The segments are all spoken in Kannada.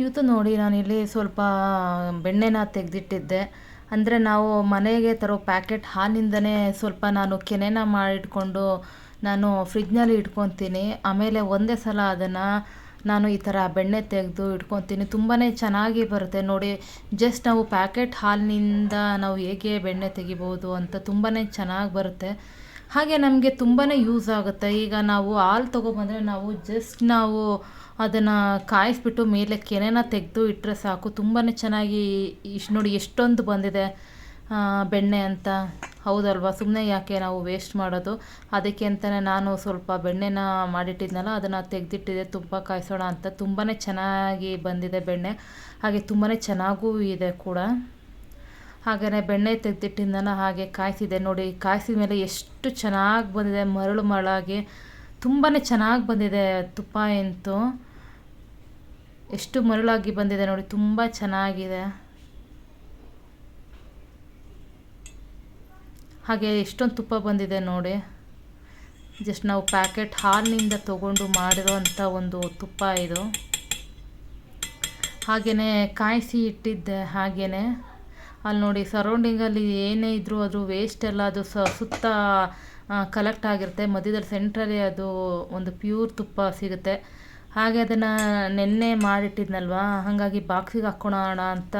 ಇವತ್ತು ನೋಡಿ ನಾನಿಲ್ಲಿ ಸ್ವಲ್ಪ ಬೆಣ್ಣೆನ ತೆಗೆದಿಟ್ಟಿದ್ದೆ. ಅಂದರೆ ನಾವು ಮನೆಗೆ ತರೋ ಪ್ಯಾಕೆಟ್ ಹಾಲಿಂದನೇ ಸ್ವಲ್ಪ ನಾನು ಕೆನೆನ ಮಾಡಿಟ್ಕೊಂಡು ನಾನು ಫ್ರಿಜ್ನಲ್ಲಿ ಇಟ್ಕೊತೀನಿ. ಆಮೇಲೆ ಒಂದೇ ಸಲ ಅದನ್ನು ನಾನು ಈ ಥರ ಬೆಣ್ಣೆ ತೆಗೆದು ಇಟ್ಕೊತೀನಿ. ತುಂಬಾ ಚೆನ್ನಾಗಿ ಬರುತ್ತೆ. ನೋಡಿ, ಜಸ್ಟ್ ನಾವು ಪ್ಯಾಕೆಟ್ ಹಾಲಿನಿಂದ ನಾವು ಹೇಗೆ ಬೆಣ್ಣೆ ತೆಗಿಬೋದು ಅಂತ ತುಂಬಾ ಚೆನ್ನಾಗಿ ಬರುತ್ತೆ. ಹಾಗೆ ನಮಗೆ ತುಂಬಾ ಯೂಸ್ ಆಗುತ್ತೆ. ಈಗ ನಾವು ಹಾಲು ತೊಗೊಬಂದರೆ ನಾವು ಜಸ್ಟ್ ನಾವು ಅದನ್ನು ಕಾಯಿಸ್ಬಿಟ್ಟು ಮೇಲೆ ಕೆನೆನ ತೆಗೆದು ಇಟ್ಟರೆ ಸಾಕು. ತುಂಬಾ ಚೆನ್ನಾಗಿ ಇಷ್ಟು ನೋಡಿ ಎಷ್ಟೊಂದು ಬಂದಿದೆ ಬೆಣ್ಣೆ ಅಂತ. ಹೌದಲ್ವಾ? ಸುಮ್ಮನೆ ಯಾಕೆ ನಾವು ವೇಸ್ಟ್ ಮಾಡೋದು? ಅದಕ್ಕೆ ಅಂತಲೇ ನಾನು ಸ್ವಲ್ಪ ಬೆಣ್ಣೆನ ಮಾಡಿಟ್ಟಿದ್ನಲ್ಲ, ಅದನ್ನು ತೆಗೆದಿಟ್ಟಿದೆ, ತುಪ್ಪ ಕಾಯಿಸೋಣ ಅಂತ. ತುಂಬಾ ಚೆನ್ನಾಗಿ ಬಂದಿದೆ ಬೆಣ್ಣೆ. ಹಾಗೆ ತುಂಬಾ ಚೆನ್ನಾಗೂ ಇದೆ ಕೂಡ. ಹಾಗೆಯೇ ಬೆಣ್ಣೆ ತೆಗೆದಿಟ್ಟಿದ್ದನ್ನ ಹಾಗೆ ಕಾಯಿಸಿದೆ ನೋಡಿ. ಕಾಯಿಸಿದ ಮೇಲೆ ಎಷ್ಟು ಚೆನ್ನಾಗಿ ಬಂದಿದೆ, ಮರಳು ಮರಳಾಗಿ. ತುಂಬಾ ಚೆನ್ನಾಗಿ ಬಂದಿದೆ ತುಪ್ಪ ಅಂತೂ. ಎಷ್ಟು ಮರಳಾಗಿ ಬಂದಿದೆ ನೋಡಿ, ತುಂಬ ಚೆನ್ನಾಗಿದೆ. ಹಾಗೆ ಎಷ್ಟೊಂದು ತುಪ್ಪ ಬಂದಿದೆ ನೋಡಿ. ಜಸ್ಟ್ ನಾವು ಪ್ಯಾಕೆಟ್ ಹಾಲಿನಿಂದ ತೊಗೊಂಡು ಮಾಡಿರೋವಂಥ ಒಂದು ತುಪ್ಪ ಇದು. ಹಾಗೆಯೇ ಕಾಯಿಸಿ ಇಟ್ಟಿದ್ದೆ ಹಾಗೆಯೇ ಅಲ್ಲಿ ನೋಡಿ ಸರೌಂಡಿಂಗಲ್ಲಿ ಏನೇ ಇದ್ದರೂ ಅದು ವೇಸ್ಟ್ ಎಲ್ಲ ಅದು ಸುತ್ತ ಕಲೆಕ್ಟ್ ಆಗಿರುತ್ತೆ. ಮಧ್ಯದಲ್ಲಿ ಸೆಂಟ್ರಲ್ಲಿ ಅದು ಒಂದು ಪ್ಯೂರ್ ತುಪ್ಪ ಸಿಗುತ್ತೆ. ಹಾಗೆ ಅದನ್ನು ನೆನ್ನೆ ಮಾಡಿಟ್ಟಿದ್ನಲ್ವ? ಹಾಗಾಗಿ ಬಾಕ್ಸಿಗೆ ಹಾಕ್ಕೊಳೋಣ ಅಂತ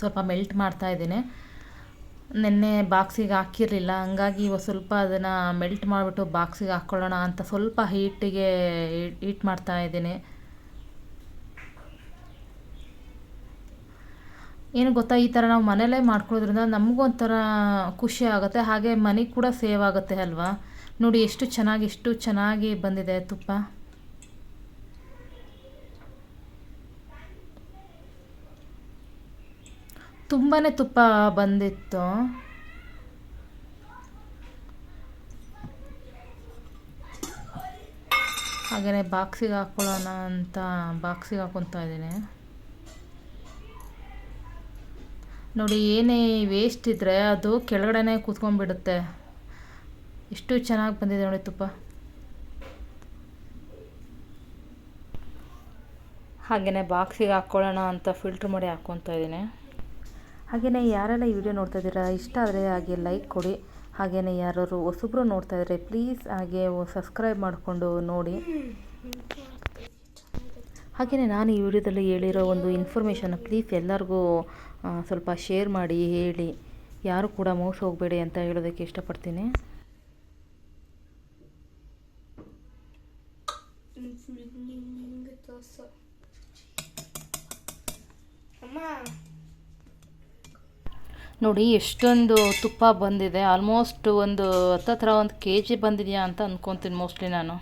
ಸ್ವಲ್ಪ ಮೆಲ್ಟ್ ಮಾಡ್ತಾ ಇದ್ದೀನಿ. ನೆನ್ನೆ ಬಾಕ್ಸಿಗೆ ಹಾಕಿರಲಿಲ್ಲ. ಹಂಗಾಗಿ ಸ್ವಲ್ಪ ಅದನ್ನು ಮೆಲ್ಟ್ ಮಾಡಿಬಿಟ್ಟು ಬಾಕ್ಸಿಗೆ ಹಾಕ್ಕೊಳ್ಳೋಣ ಅಂತ ಸ್ವಲ್ಪ ಹೀಟಿಗೆ ಹೀಟ್ ಮಾಡ್ತಾ ಏನು ಗೊತ್ತಾ, ಈ ಥರ ನಾವು ಮನೆಯಲ್ಲೇ ಮಾಡ್ಕೊಳ್ಳೋದ್ರಿಂದ ನಮಗೂ ಒಂಥರ ಖುಷಿ ಆಗುತ್ತೆ. ಹಾಗೆ ಮನೆ ಕೂಡ ಸೇವ್ ಆಗುತ್ತೆ ಅಲ್ವಾ? ನೋಡಿ, ಎಷ್ಟು ಚೆನ್ನಾಗಿ ಎಷ್ಟು ಚೆನ್ನಾಗಿ ಬಂದಿದೆ ತುಪ್ಪ. ತುಂಬಾ ತುಪ್ಪ ಬಂದಿತ್ತು. ಹಾಗೆಯೇ ಬಾಕ್ಸಿಗೆ ಹಾಕ್ಕೊಳ್ಳೋಣ ಅಂತ ಬಾಕ್ಸಿಗೆ ಹಾಕ್ಕೊತಾ ಇದ್ದೀನಿ. ನೋಡಿ ಏನೇ ವೇಸ್ಟ್ ಇದ್ದರೆ ಅದು ಕೆಳಗಡೆನೇ ಕೂತ್ಕೊಂಡ್ಬಿಡುತ್ತೆ. ಎಷ್ಟು ಚೆನ್ನಾಗಿ ಬಂದಿದೆ ನೋಡಿ ತುಪ್ಪ. ಹಾಗೆಯೇ ಬಾಕ್ಸಿಗೆ ಹಾಕ್ಕೊಳ್ಳೋಣ ಅಂತ ಫಿಲ್ಟ್ರ್ ಮಾಡಿ ಹಾಕ್ಕೊತಾ ಇದ್ದೀನಿ. ಹಾಗೆಯೇ ಯಾರೆಲ್ಲ ಈ ವಿಡಿಯೋ ನೋಡ್ತಾ ಇದ್ದೀರಾ ಇಷ್ಟ ಆದರೆ ಹಾಗೆ ಲೈಕ್ ಕೊಡಿ. ಹಾಗೆಯೇ ಯಾರು ಹೊಸಬ್ರು ನೋಡ್ತಾ ಇದ್ದರೆ ಪ್ಲೀಸ್ ಹಾಗೆ ಸಬ್ಸ್ಕ್ರೈಬ್ ಮಾಡಿಕೊಂಡು ನೋಡಿ. ಹಾಗೆಯೇ ನಾನು ಈ ವಿಡಿಯೋದಲ್ಲಿ ಹೇಳಿರೋ ಒಂದು ಇನ್ಫಾರ್ಮೇಷನ್ ಪ್ಲೀಸ್ ಎಲ್ಲರಿಗೂ ಸ್ವಲ್ಪ ಶೇರ್ ಮಾಡಿ, ಹೇಳಿ. ಯಾರು ಕೂಡ ಮೋಸ ಹೋಗಬೇಡಿ ಅಂತ ಹೇಳೋದಕ್ಕೆ ಇಷ್ಟಪಡ್ತೀನಿ. ನೋಡಿ, ಎಷ್ಟೊಂದು ತುಪ್ಪ ಬಂದಿದೆ. ಆಲ್ಮೋಸ್ಟ್ ಒಂದು ಹತ್ತತ್ರ ಒಂದು ಕೆ ಜಿ ಬಂದಿದೆಯಾ ಅಂತ ಅಂದ್ಕೊತೀನಿ ಮೋಸ್ಟ್ಲಿ ನಾನು.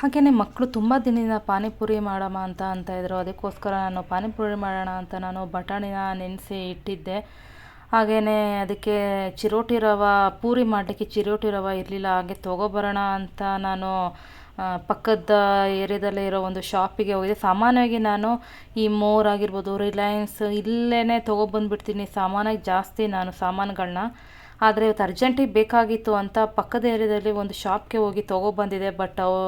ಹಾಗೆಯೇ ಮಕ್ಕಳು ತುಂಬ ದಿನದಿಂದ ಪಾನಿಪುರಿ ಮಾಡಮ್ಮ ಅಂತ ಅಂತ ಇದ್ದರು ಅದಕ್ಕೋಸ್ಕರ ನಾನು ಪಾನಿಪುರಿ ಮಾಡೋಣ ಅಂತ ನಾನು ಬಟಾಣಿನ ನೆನೆಸಿ ಇಟ್ಟಿದ್ದೆ. ಹಾಗೆಯೇ ಅದಕ್ಕೆ ಚಿರೋಟಿ ರವ, ಪೂರಿ ಮಾಡಲಿಕ್ಕೆ ಚಿರೋಟಿ ರವೆ ಇರಲಿಲ್ಲ, ಹಾಗೆ ತೊಗೊಬರೋಣ ಅಂತ ನಾನು ಪಕ್ಕದ ಏರಿಯಾದಲ್ಲೇ ಇರೋ ಒಂದು ಶಾಪಿಗೆ ಹೋಗಿದೆ ಸಾಮಾನ್ಯವಾಗಿ ನಾನು ಈ ಮೋರ್ ಆಗಿರ್ಬೋದು, ರಿಲಯನ್ಸ್ ಇಲ್ಲೇ ತೊಗೊಬಂದ್ಬಿಡ್ತೀನಿ. ಸಾಮಾನಾಗಿ ಜಾಸ್ತಿ ನಾನು ಸಾಮಾನುಗಳನ್ನ ಆದರೆ ಇವತ್ತು ಅರ್ಜೆಂಟಿಗೆ ಬೇಕಾಗಿತ್ತು ಅಂತ ಪಕ್ಕದ ಏರಿಯಾದಲ್ಲಿ ಒಂದು ಶಾಪ್ಗೆ ಹೋಗಿ ತೊಗೊಬಂದಿದೆ, ಬಟ್ ಅವು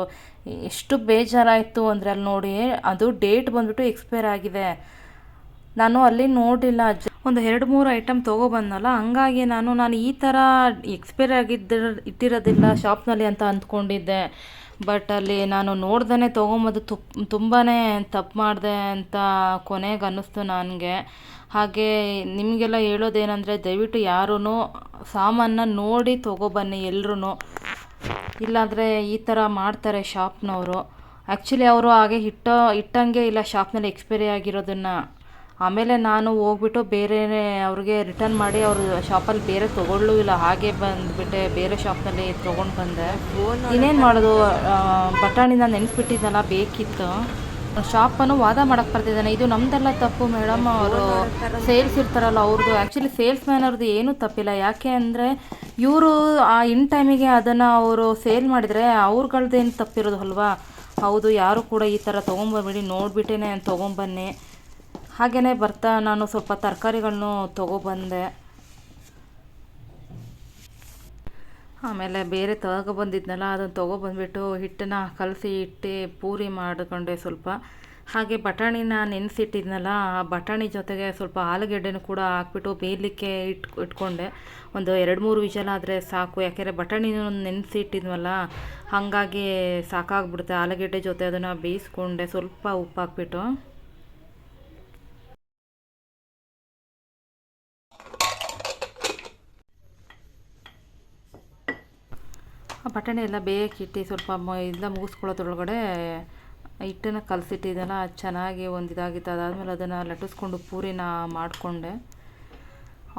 ಎಷ್ಟು ಬೇಜಾರಾಯಿತು ಅಂದರೆ ಅಲ್ಲಿ ನೋಡಿ ಅದು ಡೇಟ್ ಬಂದುಬಿಟ್ಟು ಎಕ್ಸ್ಪೈರ್ ಆಗಿದೆ. ನಾನು ಅಲ್ಲಿ ನೋಡಿಲ್ಲ. ಒಂದು ಎರಡು ಮೂರು ಐಟಮ್ ತೊಗೊಬಂದಲ್ಲ ಹಂಗಾಗಿ ನಾನು ನಾನು ಈ ಥರ ಎಕ್ಸ್ಪೈರ್ ಆಗಿದ್ದ, ಇಟ್ಟಿರೋದಿಲ್ಲ ಶಾಪ್ನಲ್ಲಿ ಅಂತ ಅಂದ್ಕೊಂಡಿದ್ದೆ. ಬಟ್ ಅಲ್ಲಿ ನಾನು ನೋಡ್ದೇ ತೊಗೊಂಬೋದು ತುಪ್ ತುಂಬಾ ತಪ್ಪು ಮಾಡಿದೆ ಅಂತ ಕೊನೆಗೆ ಅನ್ನಿಸ್ತು ನನಗೆ. ಹಾಗೆ ನಿಮಗೆಲ್ಲ ಹೇಳೋದೇನೆಂದರೆ ದಯವಿಟ್ಟು ಯಾರೂ ಸಾಮಾನ ನೋಡಿ ತೊಗೊಬನ್ನಿ ಎಲ್ರೂ ಇಲ್ಲಾಂದರೆ ಈ ಥರ ಮಾಡ್ತಾರೆ ಶಾಪ್ನವರು. ಆ್ಯಕ್ಚುಲಿ ಅವರು ಹಾಗೆ ಇಟ್ಟೋ ಇಟ್ಟಂಗೆ ಇಲ್ಲ ಶಾಪ್ನಲ್ಲಿ ಎಕ್ಸ್ಪೈರಿ ಆಗಿರೋದನ್ನು. ಆಮೇಲೆ ನಾನು ಹೋಗ್ಬಿಟ್ಟು ಬೇರೆ ಅವ್ರಿಗೆ ರಿಟರ್ನ್ ಮಾಡಿ ಅವರು ಶಾಪಲ್ಲಿ ಬೇರೆ ತೊಗೊಳ್ಳೂ ಇಲ್ಲ. ಹಾಗೆ ಬಂದುಬಿಟ್ಟೆ ಬೇರೆ ಶಾಪ್ನಲ್ಲಿ ತೊಗೊಂಡು ಬಂದೆ. ಇನ್ನೇನು ಮಾಡೋದು? ಬಟಾಣಿನ ಬಟಾಣಿ ನಾನು ನೆನೆಸ್ಬಿಟ್ಟಿದ್ನಲ್ಲ ಬೇಕಿತ್ತು. ಶಾಪನ್ನು ವಾದ ಮಾಡಕ್ಕೆ ಬರ್ತಿದ್ದಾನೆ. ಇದು ನಮ್ದೆಲ್ಲ ತಪ್ಪು ಮೇಡಮ್ ಅವರು ಸೇಲ್ಸ್ ಇರ್ತಾರಲ್ಲ ಅವ್ರದ್ದು ಆ್ಯಕ್ಚುಲಿ ಸೇಲ್ಸ್ ಮ್ಯಾನ್ ಅವ್ರದ್ದು ಏನೂ ತಪ್ಪಿಲ್ಲ. ಯಾಕೆ ಅಂದರೆ ಇವರು ಆ ಇನ್ ಟೈಮಿಗೆ ಅದನ್ನು ಅವರು ಸೇಲ್ ಮಾಡಿದರೆ ಅವ್ರುಗಳ್ದೇನು ತಪ್ಪಿರೋದು ಅಲ್ವಾ? ಹೌದು, ಯಾರು ಕೂಡ ಈ ಥರ ತೊಗೊಂಬರ್ಬೇಡಿ ನೋಡಿಬಿಟ್ಟೇ ತೊಗೊಂಬನ್ನಿ. ಹಾಗೆಯೇ ಬರ್ತಾ ನಾನು ಸ್ವಲ್ಪ ತರಕಾರಿಗಳನ್ನು ತೊಗೊಬಂದೆ. ಆಮೇಲೆ ಬೇರೆ ತಗೊಬಂದಿದ್ನಲ್ಲ ಅದನ್ನು ತೊಗೊಬಂದ್ಬಿಟ್ಟು ಹಿಟ್ಟನ್ನ ಕಲಸಿ ಇಟ್ಟು, ಪೂರಿ ಮಾಡಿಕೊಂಡೆ ಸ್ವಲ್ಪ. ಹಾಗೆ ಬಟಾಣಿನ ನೆನೆಸಿಟ್ಟಿದ್ನಲ್ಲ, ಆ ಬಟಾಣಿ ಜೊತೆಗೆ ಸ್ವಲ್ಪ ಆಲೂಗೆಡ್ಡೆನೂ ಕೂಡ ಹಾಕ್ಬಿಟ್ಟು ಬೇಯಲಿಕ್ಕೆ ಇಟ್, ಇಟ್ಕೊಂಡೆ. ಒಂದು ಎರಡು ಮೂರು ವಿಷಲ ಆದರೆ ಸಾಕು, ಯಾಕೆಂದರೆ ಬಟಾಣಿನೂ ನೆನೆಸಿ ಇಟ್ಟಿದ್ವಲ್ಲ ಹಾಗಾಗಿ ಸಾಕಾಗ್ಬಿಡುತ್ತೆ. ಆಲೂಗೆಡ್ಡೆ ಜೊತೆ ಅದನ್ನು ಬೇಯಿಸ್ಕೊಂಡೆ, ಸ್ವಲ್ಪ ಉಪ್ಪು ಹಾಕ್ಬಿಟ್ಟು ಬಟಾಣಿ ಎಲ್ಲ ಬೇಯಕ್ಕಿಟ್ಟು ಸ್ವಲ್ಪ ಮ ಇಲ್ಲ ಮುಗಿಸ್ಕೊಳ್ಳೋದ್ರೊಳಗಡೆ ಹಿಟ್ಟನ್ನು ಕಲಸಿಟ್ಟಿದ್ದೆಲ್ಲ ಚೆನ್ನಾಗಿ ಒಂದು ಇದಾಗಿತ್ತು. ಅದಾದಮೇಲೆ ಅದನ್ನು ಲಟ್ಟಿಸ್ಕೊಂಡು ಪೂರಿನ ಮಾಡಿಕೊಂಡೆ.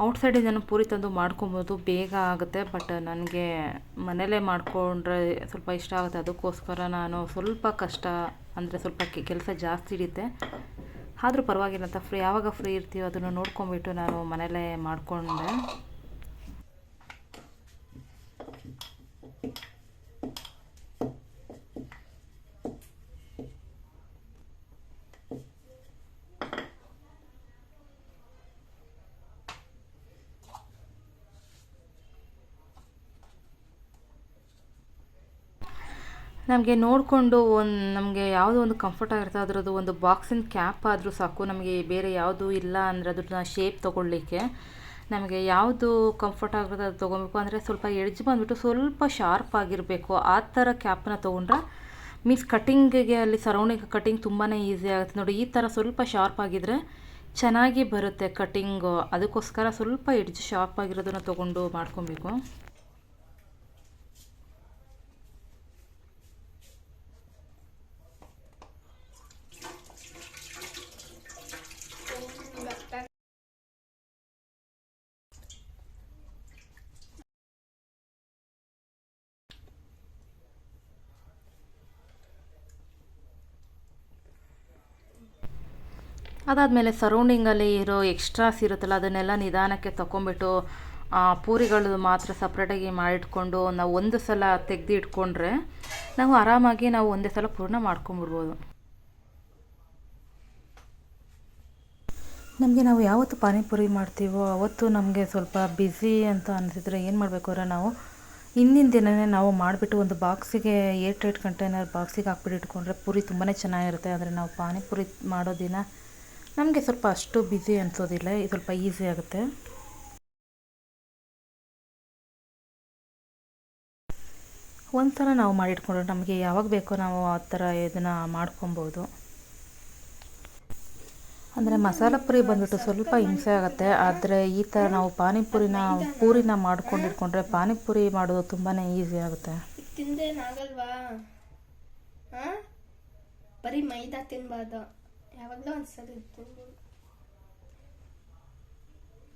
ಔಟ್ಸೈಡಿಂದ ನಾನು ಪೂರಿ ತಂದು ಮಾಡ್ಕೊಬೋದು. ಬೇಗ ಆಗುತ್ತೆ, ಬಟ್ ನನಗೆ ಮನೇಲೇ ಮಾಡಿಕೊಂಡ್ರೆ ಸ್ವಲ್ಪ ಇಷ್ಟ ಆಗುತ್ತೆ. ಅದಕ್ಕೋಸ್ಕರ ನಾನು ಸ್ವಲ್ಪ ಕಷ್ಟ ಅಂದರೆ ಸ್ವಲ್ಪ ಕೆಲಸ ಜಾಸ್ತಿ ಹಿಡಿಯುತ್ತೆ ಆದರೂ ಪರವಾಗಿಲ್ಲ ಅಂತ ಫ್ರೀ ಯಾವಾಗ ಫ್ರೀ ಇರ್ತೀವೋ ಅದನ್ನು ನೋಡ್ಕೊಂಬಿಟ್ಟು ನಾನು ಮನೇಲೇ ಮಾಡಿಕೊಂಡೆ. ನಮಗೆ ನೋಡಿಕೊಂಡು ಒಂದು, ನಮಗೆ ಯಾವುದೋ ಒಂದು ಕಂಫರ್ಟ್ ಆಗಿರುತ್ತೆ, ಅದರದ್ದು ಒಂದು ಬಾಕ್ಸಿನ ಕ್ಯಾಪ್ ಆದರೂ ಸಾಕು. ನಮಗೆ ಬೇರೆ ಯಾವುದೂ ಇಲ್ಲ ಅಂದರೆ ಅದನ್ನ ಶೇಪ್ ತೊಗೊಳ್ಳಿಕ್ಕೆ. ನಮಗೆ ಯಾವುದು ಕಂಫರ್ಟ್ ಆಗಿರೋದು ಅದು ತೊಗೊಬೇಕು ಅಂದರೆ ಸ್ವಲ್ಪ ಎಡ್ಜ್ ಬಂದುಬಿಟ್ಟು ಸ್ವಲ್ಪ ಶಾರ್ಪ್ ಆಗಿರಬೇಕು. ಆ ಥರ ಕ್ಯಾಪನ್ನ ತೊಗೊಂಡ್ರೆ ಮೀನ್ಸ್ ಕಟ್ಟಿಂಗಿಗೆ ಅಲ್ಲಿ ಸರೌಂಡಿಂಗ್ ಕಟ್ಟಿಂಗ್ ತುಂಬಾ ಈಸಿ ಆಗುತ್ತೆ. ನೋಡಿ, ಈ ಥರ ಸ್ವಲ್ಪ ಶಾರ್ಪ್ ಆಗಿದ್ರೆ ಚೆನ್ನಾಗಿ ಬರುತ್ತೆ ಕಟ್ಟಿಂಗು ಅದಕ್ಕೋಸ್ಕರ ಸ್ವಲ್ಪ ಎಡ್ಜ್ ಶಾರ್ಪ್ ಆಗಿರೋದನ್ನು ತೊಗೊಂಡು ಮಾಡ್ಕೊಬೇಕು. ಅದಾದಮೇಲೆ ಸರೌಂಡಿಂಗಲ್ಲಿ ಇರೋ ಎಕ್ಸ್ಟ್ರಾಸ್ ಇರುತ್ತಲ್ಲ, ಅದನ್ನೆಲ್ಲ ನಿಧಾನಕ್ಕೆ ತೊಗೊಂಬಿಟ್ಟು ಪೂರಿಗಳು ಮಾತ್ರ ಸಪ್ರೇಟಾಗಿ ಮಾಡಿಟ್ಕೊಂಡು ನಾವು ಒಂದು ಸಲ ತೆಗೆದು ಇಟ್ಕೊಂಡ್ರೆ ನಾವು ಆರಾಮಾಗಿ ನಾವು ಒಂದೇ ಸಲ ಪೂರ್ಣ ಮಾಡ್ಕೊಂಬಿಡ್ಬೋದು ನಮಗೆ ನಾವು ಯಾವತ್ತು ಪಾನಿಪುರಿ ಮಾಡ್ತೀವೋ, ಅವತ್ತು ನಮಗೆ ಸ್ವಲ್ಪ ಬ್ಯುಸಿ ಅಂತ ಅನಿಸಿದ್ರೆ ಏನು ಮಾಡಬೇಕು ಅಂದರೆ ನಾವು ಹಿಂದಿನ ದಿನವೇ ನಾವು ಮಾಡಿಬಿಟ್ಟು ಒಂದು ಬಾಕ್ಸಿಗೆ ಏಟ್ ಏಟ್ ಕಂಟೈನರ್ ಬಾಕ್ಸಿಗೆ ಹಾಕ್ಬಿಟ್ಟು ಇಟ್ಕೊಂಡ್ರೆ ಪೂರಿ ತುಂಬಾ ಚೆನ್ನಾಗಿರುತ್ತೆ. ಆದರೆ ನಾವು ಪಾನಿಪುರಿ ಮಾಡೋ ದಿನ ನಮಗೆ ಸ್ವಲ್ಪ ಅಷ್ಟು ಬ್ಯುಸಿ ಅನಿಸೋದಿಲ್ಲ, ಇದು ಸ್ವಲ್ಪ ಈಸಿ ಆಗುತ್ತೆ. ಒಂದು ಸಲ ನಾವು ಮಾಡಿಟ್ಕೊಂಡ್ರೆ ನಮಗೆ ಯಾವಾಗ ಬೇಕೋ ನಾವು ಆ ಥರ ಇದನ್ನು ಮಾಡ್ಕೊಬೋದು. ಅಂದರೆ ಮಸಾಲ ಪುರಿ ಬಂದ್ಬಿಟ್ಟು ಸ್ವಲ್ಪ ಹಿಂಸೆ ಆಗುತ್ತೆ, ಆದರೆ ಈ ಥರ ನಾವು ಪಾನಿಪುರಿನ, ಪೂರಿನ ಮಾಡ್ಕೊಂಡಿಟ್ಕೊಂಡ್ರೆ ಪಾನಿಪುರಿ ಮಾಡೋದು ತುಂಬಾ ಈಸಿ ಆಗುತ್ತೆ. ತಿಂದೇನಾಗಲ್ವಾ ಬರೀ ಮೈದಾ ತಿನ್ಬಾರ್ದು. ಯಾವಾಗಲೂ ಒಂದ್ಸರಿ ಇತ್ತು.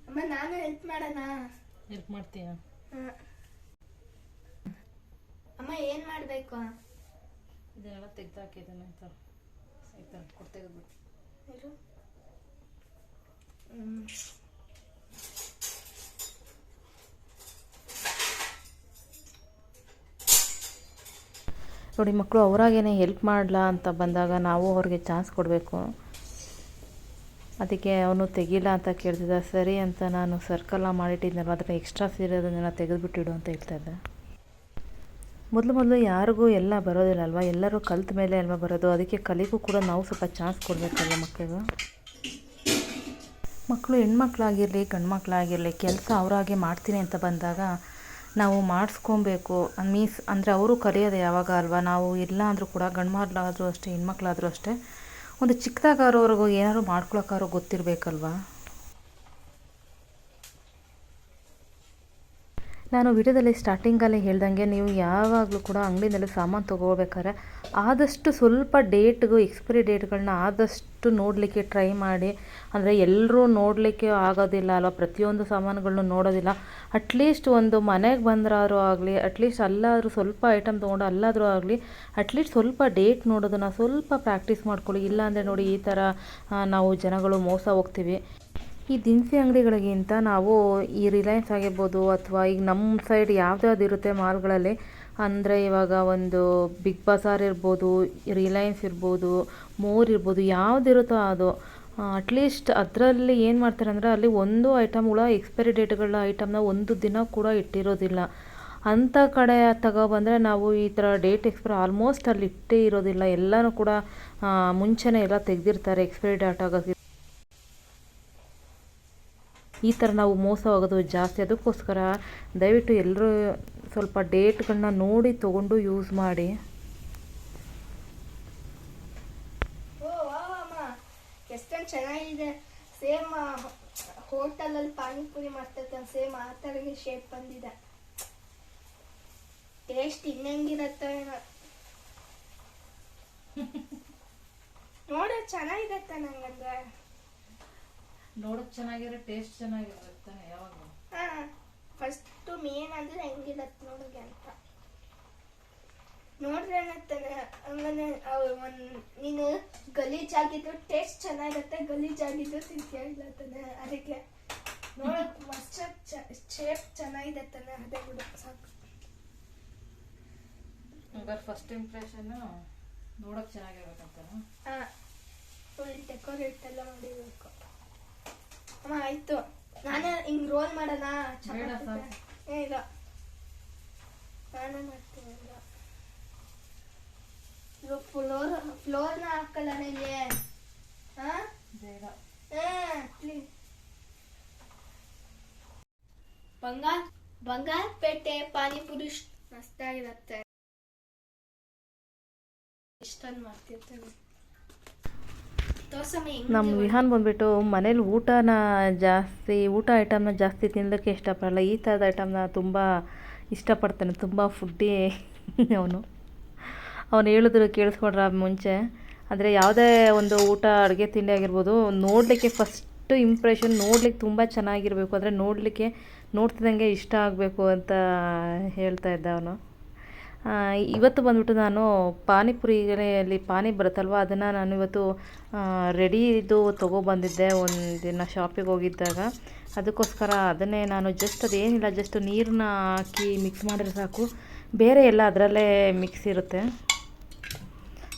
ಅಮ್ಮ ನಾನು ಹೆಲ್ಪ್ ಮಾಡೋಣ? ಹೆಲ್ಪ್ ಮಾಡ್ತೀಯ. ಅಮ್ಮ ಏನ್ ಮಾಡ್ಬೇಕು? ಇದನ್ನೆಲ್ಲ ತೆಗ್ದು ಹಾಕಿದ್ದಾನೆ ಆಯ್ತಾ ಆಯ್ತಾ ಕೊಟ್ಟು ತೆಗೆದ್ಬಿಟ್ಟು ನೋಡಿ ಮಕ್ಕಳು ಅವರಾಗೇನೆ ಹೆಲ್ಪ್ ಮಾಡಲ್ಲ ಅಂತ ಬಂದಾಗ ನಾವು ಅವ್ರಿಗೆ ಚಾನ್ಸ್ ಕೊಡಬೇಕು. ಅದಕ್ಕೆ ಅವನು ತೆಗಿಲ್ಲ ಅಂತ ಕೇಳ್ತಿದ್ದ. ಸರಿ ಅಂತ ನಾನು ಸರ್ಕಲ್ಲ ಮಾಡಿಟ್ಟಿದ್ನಲ್ವ? ಎಕ್ಸ್ಟ್ರಾ ಸೀರೆ ಅದನ್ನೆಲ್ಲ ತೆಗೆದುಬಿಟ್ಟಿಡು ಅಂತ ಹೇಳ್ತಾ ಇದ್ದೆ. ಮೊದಲು ಮೊದಲು ಯಾರಿಗೂ ಎಲ್ಲ ಬರೋದಿಲ್ಲ ಅಲ್ವಾ ಎಲ್ಲರೂ ಕಲ್ತ ಮೇಲೆ ಅಲ್ವಾ ಬರೋದು. ಅದಕ್ಕೆ ಕಲಿಗೂ ಕೂಡ ನಾವು ಸ್ವಲ್ಪ ಚಾನ್ಸ್ ಕೊಡಬೇಕಲ್ಲ ಮಕ್ಕಳಿಗೂ ಮಕ್ಕಳು ಹೆಣ್ಮಕ್ಳಾಗಿರಲಿ ಗಂಡು ಮಕ್ಕಳಾಗಿರಲಿ ಕೆಲಸ ಅವರಾಗೆ ಮಾಡ್ತೀನಿ ಅಂತ ಬಂದಾಗ ನಾವು ಮಾಡಿಸ್ಕೊಬೇಕು. ಮೀನ್ಸ್ ಅಂದರೆ ಅವರು ಕಲಿಯೋದು ಯಾವಾಗ ಅಲ್ವಾ? ನಾವು ಇಲ್ಲ ಅಂದರೂ ಕೂಡ ಗಂಡು ಮಕ್ಕಳಾದರೂ ಅಷ್ಟೇ, ಹೆಣ್ಮಕ್ಳಾದರೂ ಅಷ್ಟೇ, ಒಂದು ಚಿಕ್ಕದಾಗಾರೋರ್ಗು ಏನಾದ್ರು ಮಾಡ್ಕೊಳಕ್ಕಾರೋ ಗೊತ್ತಿರಬೇಕಲ್ವಾ? ನಾನು ವಿಡಿಯೋದಲ್ಲಿ ಸ್ಟಾರ್ಟಿಂಗಲ್ಲಿ ಹೇಳ್ದಂಗೆ ನೀವು ಯಾವಾಗಲೂ ಕೂಡ ಅಂಗಡಿನಲ್ಲಿ ಸಾಮಾನು ತೊಗೋಬೇಕಾದ್ರೆ ಆದಷ್ಟು ಸ್ವಲ್ಪ ಡೇಟ್ಗೂ ಎಕ್ಸ್ಪೈರಿ ಡೇಟ್ಗಳನ್ನ ಆದಷ್ಟು ನೋಡಲಿಕ್ಕೆ ಟ್ರೈ ಮಾಡಿ. ಅಂದರೆ ಎಲ್ಲರೂ ನೋಡಲಿಕ್ಕೆ ಆಗೋದಿಲ್ಲ ಅಲ್ವಾ? ಪ್ರತಿಯೊಂದು ಸಾಮಾನುಗಳನ್ನು ನೋಡೋದಿಲ್ಲ. ಅಟ್ಲೀಸ್ಟ್ ಒಂದು ಮನೆಗೆ ಬಂದ್ರಾದ್ರೂ ಆಗಲಿ ಅಟ್ಲೀಸ್ಟ್ ಅಲ್ಲಾದರೂ ಸ್ವಲ್ಪ ಐಟಮ್ ತೊಗೊಂಡು ಅಲ್ಲಾದರೂ ಆಗಲಿ ಅಟ್ಲೀಸ್ಟ್ ಸ್ವಲ್ಪ ಡೇಟ್ ನೋಡೋದನ್ನು ಸ್ವಲ್ಪ ಪ್ರಾಕ್ಟೀಸ್ ಮಾಡ್ಕೊಳ್ಳಿ. ಇಲ್ಲಾಂದರೆ ನೋಡಿ ಈ ಥರ ನಾವು ಜನಗಳು ಮೋಸ ಹೋಗ್ತೀವಿ. ಈ ದಿನಸಿ ಅಂಗಡಿಗಳಿಗಿಂತ ನಾವು ಈ ರಿಲಯನ್ಸ್ ಆಗಿರ್ಬೋದು ಅಥವಾ ಈಗ ನಮ್ಮ ಸೈಡ್ ಯಾವ್ದು ಇರುತ್ತೆ ಮಾಲ್ಗಳಲ್ಲಿ, ಅಂದರೆ ಇವಾಗ ಒಂದು ಬಿಗ್ ಬಜಾರ್ ಇರ್ಬೋದು ರಿಲಯನ್ಸ್ ಇರ್ಬೋದು ಮೋರ್ ಇರ್ಬೋದು ಯಾವುದಿರುತ್ತೋ ಅದು. ಅಟ್ಲೀಸ್ಟ್ ಅದರಲ್ಲಿ ಏನು ಮಾಡ್ತಾರೆ ಅಂದರೆ ಅಲ್ಲಿ ಒಂದು ಐಟಮ್ಗಳ ಎಕ್ಸ್ಪೈರಿ ಡೇಟ್ಗಳ ಐಟಮ್ನ ಒಂದು ದಿನ ಕೂಡ ಇಟ್ಟಿರೋದಿಲ್ಲ. ಅಂಥ ಕಡೆ ತಗೊಬಂದರೆ ನಾವು ಈ ಥರ ಡೇಟ್ ಎಕ್ಸ್ಪೈರ್ ಆಲ್ಮೋಸ್ಟ್ ಅಲ್ಲಿ ಇಟ್ಟೇ ಇರೋದಿಲ್ಲ. ಎಲ್ಲನೂ ಕೂಡ ಮುಂಚೆನೇ ಎಲ್ಲ ತೆಗೆದಿರ್ತಾರೆ ಎಕ್ಸ್ಪೈರಿ ಡೇಟ್ ಆಗೋಕ್ಕೆ ಈ ಥರ ನಾವು ಮೋಸ ಜಾಸ್ತಿ. ಅದಕ್ಕೋಸ್ಕರ ದಯವಿಟ್ಟು ಎಲ್ಲರೂ ಸ್ವಲ್ಪ ಡೇಟ್ಗಳನ್ನ ನೋಡಿ ತೊಗೊಂಡು ಯೂಸ್ ಮಾಡಿ. ಎಷ್ಟೊಂದು ಚೆನ್ನಾಗಿದೆ. ಸೇಮ್ ಹೋಟೆಲಲ್ಲಿ ಪಾನಿಪುರಿ ಮಾಡ್ತಿರ್ತಾರೆ ಸೇಮ್ ಆ ಥರಗೆ ಶೇಪ್ ಬಂದಿದೆ. ಟೇಸ್ಟ್ ಇನ್ನಂಗಿರತ್ತೆ ನೋಡ, ಚೆನ್ನಾಗಿರತ್ತೆ ನಂಗಂದ್ರೆ. ನೋಡೋಕೆ ಚೆನ್ನಾಗಿರೋ ಟೇಸ್ಟ್ ಚೆನ್ನಾಗಿರುತ್ತೆ ಯಾವಾಗ ಫಸ್ಟ್ ಮೇನ್ ಅಂದ್ರೆ ಹೆಂಗಿರತ್ತೆ ನೋಡಿಗೆ ಅಂತ. ನೋಡ್ರೆ ಏನಂತಾನೆ ಆಮೇಲೆ ಒಂದು ನೀನು ಗಲೀಜಾಗಿದ್ದು ಟೇಸ್ಟ್ ಚೆನ್ನಾಗಿರುತ್ತೆ ಗಲೀಜಾಗಿದ್ದು ಆಗಿದ್ದು ಇಲ್ಲ ತಾನೆ ಅದಕ್ಕೆ ನೋಡಕ್ ಮಸ್ತ್ ಶೇಪ್ ಚೆನ್ನಾಗಿದೆ ತಾನೆ ಅದೇ ಕೂಡ ಸಾಕು. ಹಂಗಾರೆ ಫಸ್ಟ್ ಇಂಪ್ರೆಷನ್ ನೋಡಕ್ ಚೆನ್ನಾಗಿರ್ಬೇಕಂತ ಹಾ ಫುಲ್ ಡೆಕೋರೇಟ್ ಎಲ್ಲ ಮಾಡಿರ್ಬೇಕು. ಅಮ್ಮ ಆಯ್ತು. ನಾನೇ ಹಿಂಗ್ ರೋಲ್ ಮಾಡೋಣ? ಚಪಾತಿ ಏ, ಇಲ್ಲ. ನಾನೇ ಮಾಡ್ತೀನಿ ಇವಾಗ ಫ್ಲೋರ್ ಫ್ಲೋರ್ನ ಹಾಕಲ್ಲ ನನಗೆ ಹಾ ಬೇಡ. ಪ್ಲೀಸ್ ಬಂಗಾರ ಪೇಟೆ ಪಾನಿಪುರಿ ಮಸ್ತಾಗಿರತ್ತೆ ಇಷ್ಟೊಂದು ಮಾಡ್ತಿರ್ತೀನಿ. ನಮ್ಮ ವಿಹಾನ್ ಬಂದ್ಬಿಟ್ಟು ಮನೇಲಿ ಊಟನ ಜಾಸ್ತಿ, ಊಟ ಐಟಮ್ನ ಜಾಸ್ತಿ ತಿನ್ನೋಕ್ಕೆ ಇಷ್ಟಪಡಲ್ಲ. ಈ ಥರದ ಐಟಮ್ನ ತುಂಬ ಇಷ್ಟಪಡ್ತಾನೆ. ತುಂಬ ಫುಡ್ಡಿ ಅವನು. ಅವನು ಹೇಳಿದ್ರು ಕೇಳಿಸ್ಕೊಂಡ್ರ ಮುಂಚೆ. ಆದರೆ ಯಾವುದೇ ಒಂದು ಊಟ, ಅಡುಗೆ, ತಿಂಡಿ ಆಗಿರ್ಬೋದು, ನೋಡಲಿಕ್ಕೆ ಫಸ್ಟು ಇಂಪ್ರೆಷನ್ ನೋಡ್ಲಿಕ್ಕೆ ತುಂಬ ಚೆನ್ನಾಗಿರಬೇಕು. ಅಂದರೆ ನೋಡಲಿಕ್ಕೆ, ನೋಡ್ತಿದ್ದಂಗೆ ಇಷ್ಟ ಆಗಬೇಕು ಅಂತ ಹೇಳ್ತಾ ಇದ್ದ ಅವನು. ಇವತ್ತು ಬಂದ್ಬಿಟ್ಟು ನಾನು ಪಾನಿಪುರಿಯಲ್ಲಿ ಪಾನಿ ಬರುತ್ತಲ್ವ, ಅದನ್ನು ನಾನು ಇವತ್ತು ರೆಡಿ ಇದು ತೊಗೊಬಂದಿದ್ದೆ ಒಂದಿನ ಶಾಪಿಗೆ ಹೋಗಿದ್ದಾಗ. ಅದಕ್ಕೋಸ್ಕರ ಅದನ್ನೇ ನಾನು ಜಸ್ಟ್ ಅದೇನಿಲ್ಲ ಜಸ್ಟ್ ನೀರನ್ನ ಹಾಕಿ ಮಿಕ್ಸ್ ಮಾಡಿದ್ರೆ ಸಾಕು. ಬೇರೆ ಎಲ್ಲ ಅದರಲ್ಲೇ ಮಿಕ್ಸ್ ಇರುತ್ತೆ.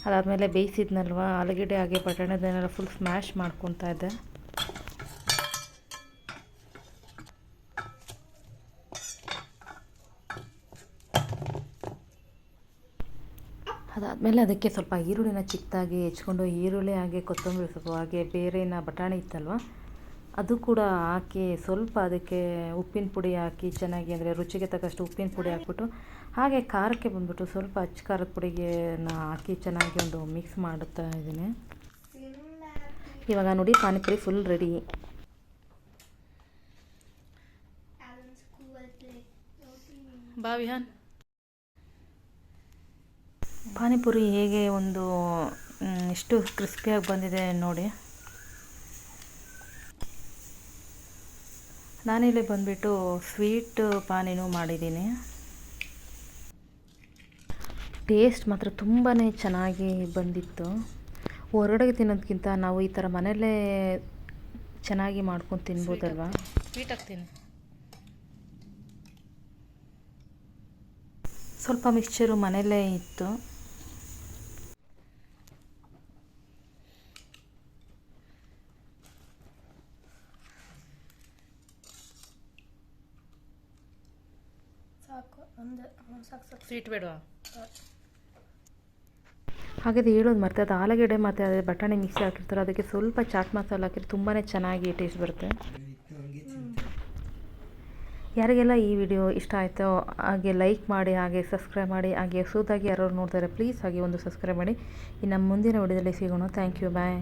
ಅದಾದಮೇಲೆ ಬೇಯಿಸಿದ್ನಲ್ವ, ಆಲೂಗಡ್ಡೆ ಹಾಗೆ, ಬಟಾಣದನ್ನೆಲ್ಲ ಫುಲ್ ಸ್ಮ್ಯಾಶ್ ಮಾಡ್ಕೊತಾ ಇದ್ದೆ. ಅದಾದಮೇಲೆ ಅದಕ್ಕೆ ಸ್ವಲ್ಪ ಈರುಳ್ಳಿನ ಚಿಕ್ಕದಾಗಿ ಹೆಚ್ಕೊಂಡು ಈರುಳ್ಳಿ ಹಾಗೆ ಕೊತ್ತಂಬರಿ ಸೊಪ್ಪು ಹಾಗೆ ಬೇರೆನ ಬಟಾಣಿ ಇತ್ತಲ್ವ? ಅದು ಕೂಡ ಹಾಕಿ ಸ್ವಲ್ಪ ಅದಕ್ಕೆ ಉಪ್ಪಿನ ಪುಡಿ ಹಾಕಿ ಚೆನ್ನಾಗಿ ಅಂದರೆ ರುಚಿಗೆ ತಕ್ಕಷ್ಟು ಉಪ್ಪಿನ ಪುಡಿ ಹಾಕ್ಬಿಟ್ಟು ಹಾಗೆ ಖಾರಕ್ಕೆ ಬಂದುಬಿಟ್ಟು ಸ್ವಲ್ಪ ಅಚ್ಚ ಖಾರದ ಪುಡಿಗೆ ಹಾಕಿ ಚೆನ್ನಾಗಿ ಒಂದು ಮಿಕ್ಸ್ ಮಾಡುತ್ತಾ ಇದ್ದೀನಿ. ಇವಾಗ ನೋಡಿ ಪಾನಿಪುರಿ ಫುಲ್ ರೆಡಿ ಬಾ ವಿಹಾನ್. ಪಾನಿಪುರಿ ಹೇಗೆ ಒಂದು ಇಷ್ಟು ಎಷ್ಟು ಕ್ರಿಸ್ಪಿಯಾಗಿ ಬಂದಿದೆ ನೋಡಿ. ನಾನಿಲ್ಲಿ ಬಂದುಬಿಟ್ಟು ಸ್ವೀಟ್ ಪಾನಿನೂ ಮಾಡಿದ್ದೀನಿ. ಟೇಸ್ಟ್ ಮಾತ್ರ ತುಂಬಾ ಚೆನ್ನಾಗಿ ಬಂದಿತ್ತು. ಹೊರಗಡೆ ತಿನ್ನೋದಕ್ಕಿಂತ ನಾವು ಈ ಥರ ಮನೆಯಲ್ಲೇ ಚೆನ್ನಾಗಿ ಮಾಡ್ಕೊಂಡು ತಿನ್ಬೋದಲ್ವಾ? ಸ್ವೀಟ್ ಹಾಕ್ತೀನಿ ಸ್ವಲ್ಪ ಮಿಕ್ಸ್ಚರು ಮನೆಯಲ್ಲೇ ಇತ್ತು ಸಾಕು ಒಂದು ಹ್ಮ್, ಸಾಕು ಸಾಕು. ಸ್ವೀಟ್ ಬೇಡವಾ. ಹಾಗೆ ಹೇಳೋದು ಮತ್ತೆ ಅದು ಆಲೂಗೆಡ್ಡೆ ಮತ್ತು ಅದೇ ಬಟಾಣಿ ಮಿಕ್ಸಿ ಹಾಕಿರ್ತಾರೆ ಅದಕ್ಕೆ ಸ್ವಲ್ಪ ಚಾಟ್ ಮಸಾಲ ಹಾಕಿದ್ರೆ ತುಂಬಾ ಚೆನ್ನಾಗಿ ಟೇಸ್ಟ್ ಬರುತ್ತೆ. ಯಾರಿಗೆಲ್ಲ ಈ ವಿಡಿಯೋ ಇಷ್ಟ ಆಯಿತೋ ಹಾಗೆ ಲೈಕ್ ಮಾಡಿ ಹಾಗೆ ಸಬ್ಸ್ಕ್ರೈಬ್ ಮಾಡಿ ಹಾಗೆ ಸೂತಾಗಿ ಯಾರು ನೋಡ್ತಾರೆ ಪ್ಲೀಸ್ ಹಾಗೆ ಒಂದು ಸಬ್ಸ್ಕ್ರೈಬ್ ಮಾಡಿ. ಇನ್ನು ಮುಂದಿನ ವಿಡಿಯೋದಲ್ಲಿ ಸಿಗೋಣ. Thank you bye